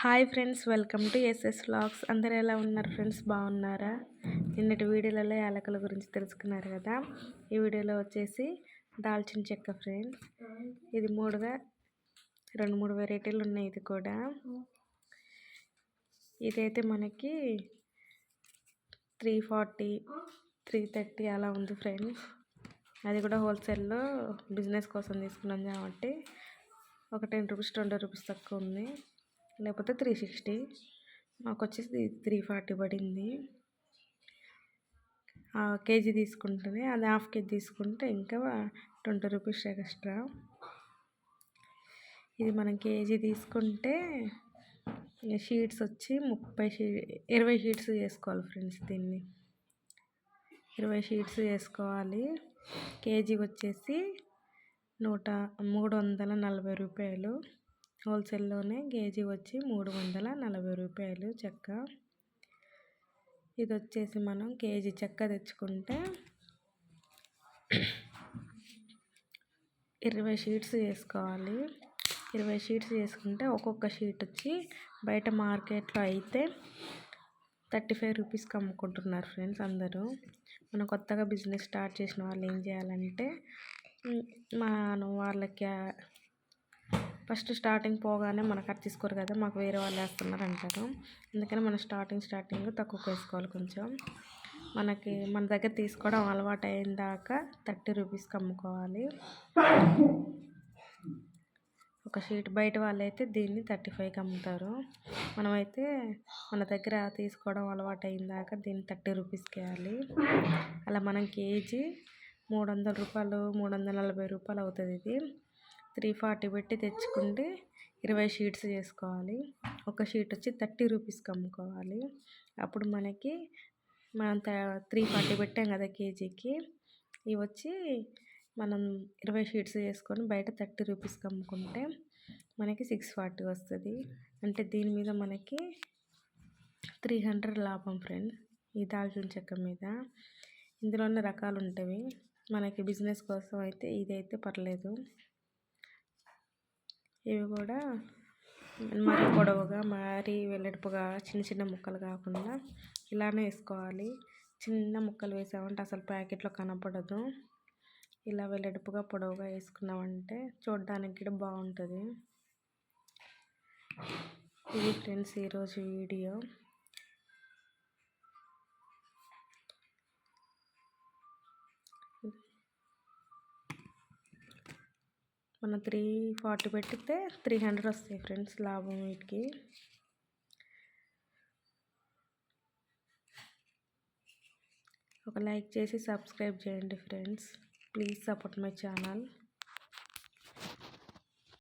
Hi friends welcome to S S vlogs. అందరు ఎలా ఉన్నారు ఫ్రెండ్స్? బాగున్నారా? నిన్నటి వీడియోలలో యాలకుల గురించి తెలుసుకున్నారు కదా. ఈ వీడియోలో వచ్చేసి దాల్చిన చెక్క ఫ్రెండ్స్. ఇది మూడుగా రెండు మూడు వెరైటీలు ఉన్నాయి ఇది కూడా. ఇదైతే మనకి త్రీ ఫార్టీ త్రీ థర్టీ అలా ఉంది ఫ్రెండ్స్. అది కూడా హోల్సేల్లో బిజినెస్ కోసం తీసుకున్నాం కాబట్టి ఒక టెన్ రూపీస్ ట్వంటీ రూపీస్ తక్కువ ఉంది. లేకపోతే త్రీ సిక్స్టీ. మాకు వచ్చేసి త్రీ ఫార్టీ పడింది. కేజీ తీసుకుంటేనే అది హాఫ్ కేజీ తీసుకుంటే ఇంకా ట్వంటీ రూపీస్ ఎక్స్ట్రా. ఇది మనం కేజీ తీసుకుంటే షీట్స్ వచ్చి ముప్పై షీ ఇరవై షీట్స్ చేసుకోవాలి ఫ్రెండ్స్ దీన్ని. ఇరవై షీట్స్ చేసుకోవాలి. కేజీ వచ్చేసి నూట మూడు వందల నలభై రూపాయలు. హోల్సేల్లోనే కేజీ వచ్చి మూడు వందల నలభై రూపాయలు చెక్క. ఇది వచ్చేసి మనం కేజీ చెక్క తెచ్చుకుంటే ఇరవై షీట్స్ చేసుకోవాలి. ఇరవై షీట్స్ చేసుకుంటే ఒక్కొక్క షీట్ వచ్చి బయట మార్కెట్లో అయితే థర్టీ ఫైవ్ రూపీస్కి అమ్ముకుంటున్నారు ఫ్రెండ్స్ అందరూ. మనం కొత్తగా బిజినెస్ స్టార్ట్ చేసిన వాళ్ళు ఏం చేయాలంటే మనం వాళ్ళకి ఫస్ట్ స్టార్టింగ్ పోగానే మనకు అది తీసుకోరు కదా మాకు వేరే వాళ్ళు వేస్తున్నారు అంటారు అందుకని మనం స్టార్టింగ్ స్టార్టింగ్ తక్కువ వేసుకోవాలి కొంచెం. మనకి మన దగ్గర తీసుకోవడం అలవాటు అయిన దాకా థర్టీ రూపీస్కి అమ్ముకోవాలి. ఒక షీట్ బయట వాళ్ళు అయితే దీన్ని థర్టీ ఫైవ్కి అమ్ముతారు. మనమైతే మన దగ్గర తీసుకోవడం అలవాటు అయిన దాకా దీన్ని థర్టీ రూపీస్కి వేయాలి. అలా మనం కేజీ మూడు వందల రూపాయలు మూడు వందల నలభై రూపాయలు అవుతుంది ఇది. త్రీ ఫార్టీ పెట్టి తెచ్చుకుంటే ఇరవై షీట్స్ చేసుకోవాలి. ఒక షీట్ వచ్చి థర్టీ రూపీస్కి అమ్ముకోవాలి. అప్పుడు మనకి మనం త్రీ ఫార్టీ పెట్టాం కదా కేజీకి. ఇవి వచ్చి మనం ఇరవై షీట్స్ చేసుకొని బయట థర్టీ రూపీస్కి అమ్ముకుంటే మనకి సిక్స్ ఫార్టీ వస్తుంది. అంటే దీని మీద మనకి త్రీ హండ్రెడ్ లాభం ఫ్రెండ్ ఈ దాల్చిన చెక్క మీద. ఇందులోనే రకాలు ఉంటాయి మనకి బిజినెస్ కోసం అయితే ఇదైతే పర్లేదు. ఇవి కూడా మరీ పొడవుగా మరీ వెల్లడిపుగా చిన్న చిన్న ముక్కలు కాకుండా ఇలానే వేసుకోవాలి. చిన్న ముక్కలు వేసామంటే అసలు ప్యాకెట్లో కనపడదు. ఇలా వెల్లడిపుగా పొడవుగా వేసుకున్నామంటే చూడడానికి కూడా బాగుంటుంది. ఇది ఫ్రెండ్స్ ఈరోజు వీడియో. మనం త్రీ ఫార్టీ పెట్టితే త్రీ హండ్రెడ్ వస్తాయి ఫ్రెండ్స్ లాభం వీటికి. ఒక లైక్ చేసి సబ్స్క్రైబ్ చేయండి friends. Please support my channel.